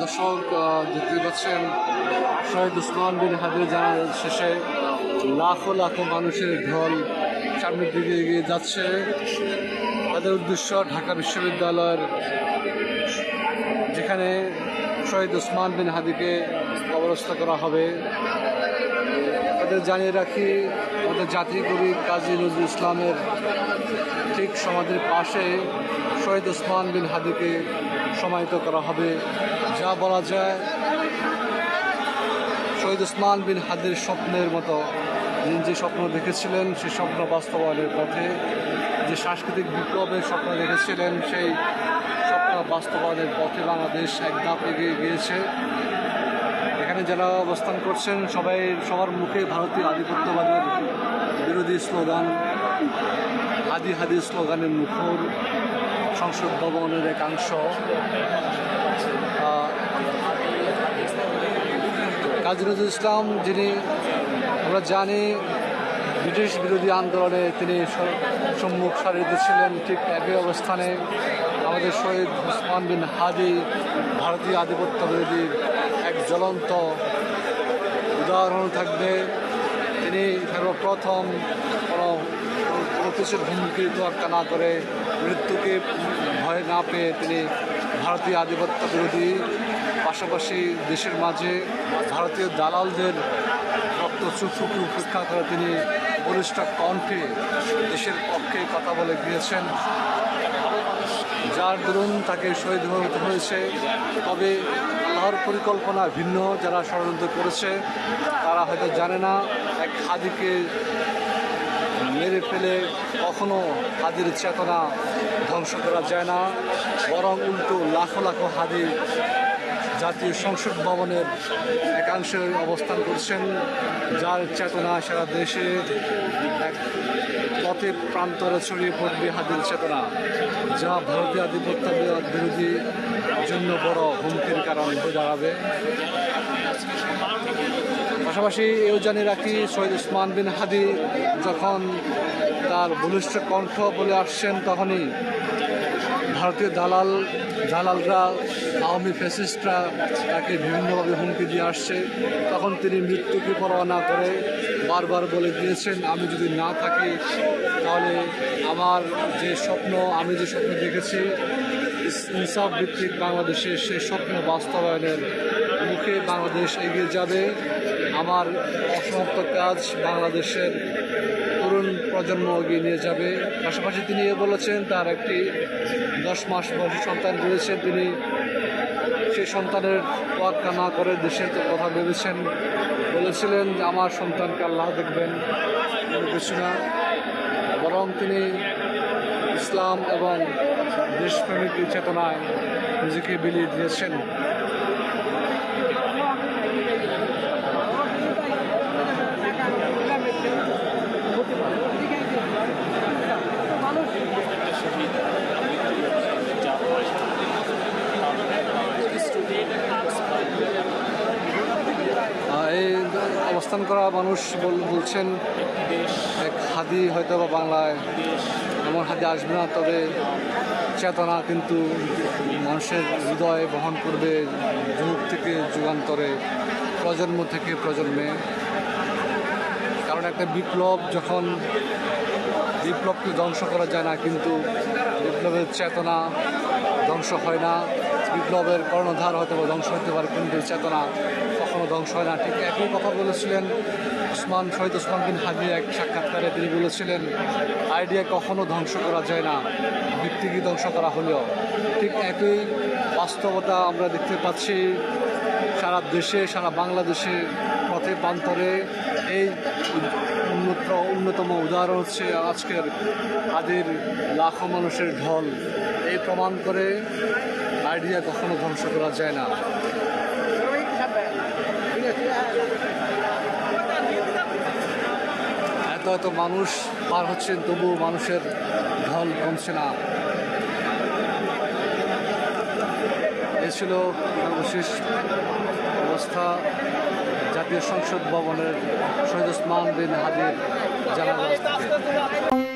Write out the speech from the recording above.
দর্শক দেখতে পাচ্ছেন, শহীদ উসমান বিন হাদির জানার শেষে লাখো লাখো মানুষের ঢল সামনের দিকে এগিয়ে যাচ্ছে। তাদের উদ্দেশ্য ঢাকা বিশ্ববিদ্যালয়ের যেখানে শহীদ উসমান বিন হাদিকে অবরস্থ করা হবে। তাদের জানিয়ে রাখি, আমাদের জাতীয় কবি কাজী নজরুল ইসলামের ঠিক সমাধির পাশে শহীদ ওসমান বিন হাদিকে সমাহিত করা হবে। যা বলা যায়, শহীদ ওসমান বিন হাদির স্বপ্নের মতো। তিনি যে স্বপ্ন দেখেছিলেন সেই স্বপ্ন বাস্তবায়নের পথে। যে সাংস্কৃতিক বিপ্লবের স্বপ্ন দেখেছিলেন, সেই বাস্তবায়নের পথে বাংলাদেশ এক ধাপ এগিয়ে গিয়েছে। এখানে যারা অবস্থান করছেন, সবাই সবার মুখে ভারতীয় আধিপত্যবাদের বিরোধী স্লোগান হাদি হাদি স্লোগানের মুখর সংসদ ভবনের একাংশ। কাজী নজরুল ইসলাম, যিনি আমরা জানি, ব্রিটিশ বিরোধী আন্দোলনে তিনি সম্মুখ সারিতে ছিলেন ঠিক একই অবস্থানে। আমাদের শহীদ উসমান বিন হাদি, ভারতীয় আধিপত্য বিরোধীর এক জ্বলন্ত উদাহরণ থাকবে। তিনি সর্বপ্রথম কোনো কোনো কিছুর হুমকি তোয়াক্কা না করে মৃত্যুকে ভয় না পেয়ে তিনি ভারতীয় আধিপত্য বিরোধী, পাশাপাশি দেশের মাঝে ভারতীয় দালালদের রক্ত চুপচুপি উপেক্ষা করে তিনি বলিষ্ঠ কণ্ঠে দেশের পক্ষে কথা বলে গিয়েছেন। যার দরুন তাকে শহীদ হতে হয়েছে। তবে তার পরিকল্পনা ভিন্ন, যারা ষড়যন্ত্র করেছে, তারা হয়তো জানে না এক হাদিকে মেরে ফেলে কখনো হাদির চেতনা ধ্বংস করা যায় না, বরং উল্টো লাখো লাখো হাদি জাতীয় সংসদ ভবনের একাংশে অবস্থান করছেন, যার চেতনা সারা দেশে এক পথে প্রান্তরে ছড়িয়ে পড়বে হাদির চেতনা, যা ভারতীয় আধিপত্য বিরোধী জন্য বড় হুমকির কারণ হয়ে দাঁড়াবে। পাশাপাশি এও জানিয়ে রাখি, শহীদ উসমান বিন হাদি যখন তার বলিষ্ঠ কণ্ঠ বলে আসছেন তখনই ভারতীয় দালাল, দালালরা, আওয়ামী ফ্যাসিস্টরা তাকে বিভিন্নভাবে হুমকি দিয়ে আসছে। তখন তিনি মৃত্যুকে পরোয়া না করে বারবার বলে দিয়েছেন, আমি যদি না থাকি, তাহলে আমার যে স্বপ্ন, আমি যে স্বপ্ন দেখেছি, ইনসাফ ভিত্তিক বাংলাদেশে সেই স্বপ্ন বাস্তবায়নের মুখে বাংলাদেশ এগিয়ে যাবে। আমার অসমাপ্ত কাজ বাংলাদেশের তরুণ প্রজন্ম এগিয়ে নিয়ে যাবে। পাশাপাশি তিনি এ বলেছেন, তার একটি দশ মাস বয়সী সন্তান রয়েছে। তিনি সেই সন্তানের তোয়াক্কা না করে দেশের কথা ভেবেছেন। বলেছিলেন যে, আমার সন্তানকে আল্লাহ দেখবেন। কিছু না। বরং তিনি ইসলাম এবং দেশপ্রেমিক চেতনায় নিজেকে বিলিয়ে দিয়েছেন আহ, এই অবস্থান করা মানুষ বল- বলছেন এক হাদি হয়তো বা বাংলায় এমন হাদি আসবে না, তবে চেতনা কিন্তু মানুষের হৃদয়ে বহন করবে যুগ থেকে যুগান্তরে, প্রজন্ম থেকে প্রজন্মে। কারণ একটা বিপ্লব যখন বিপ্লবকে ধ্বংস করা যায় না, কিন্তু বিপ্লবের চেতনা ধ্বংস হয় না। বিপ্লবের কর্ণধার হয়তো ধ্বংস হতে পারে কিন্তু চেতনা কখনো ধ্বংস হয় না। ঠিক একই কথা বলেছিলেন ওসমান শহীদ ওসমান বিন হাদি এক সাক্ষাৎকারে তিনি বলেছিলেন, আইডিয়া কখনো ধ্বংস করা যায় না, ভিত্তিকে ধ্বংস করা হলেও। ঠিক একই বাস্তবতা আমরা দেখতে পাচ্ছি সারা দেশে, সারা বাংলাদেশে পথে, প্রান্তরে এই অন্যতম উদাহরণ হচ্ছে আজকের আদির লাখো মানুষের ঢল। এই প্রমাণ করে আইডিয়া কখনো ধ্বংস করা যায় না। এত এত মানুষ পার হচ্ছেন, তবু মানুষের ঢল কমছে না। এ ছিল সর্বশেষ অবস্থা। জাতীয় সংসদ ভবনের শহীদ ওসমান বিন হাদির জানাজা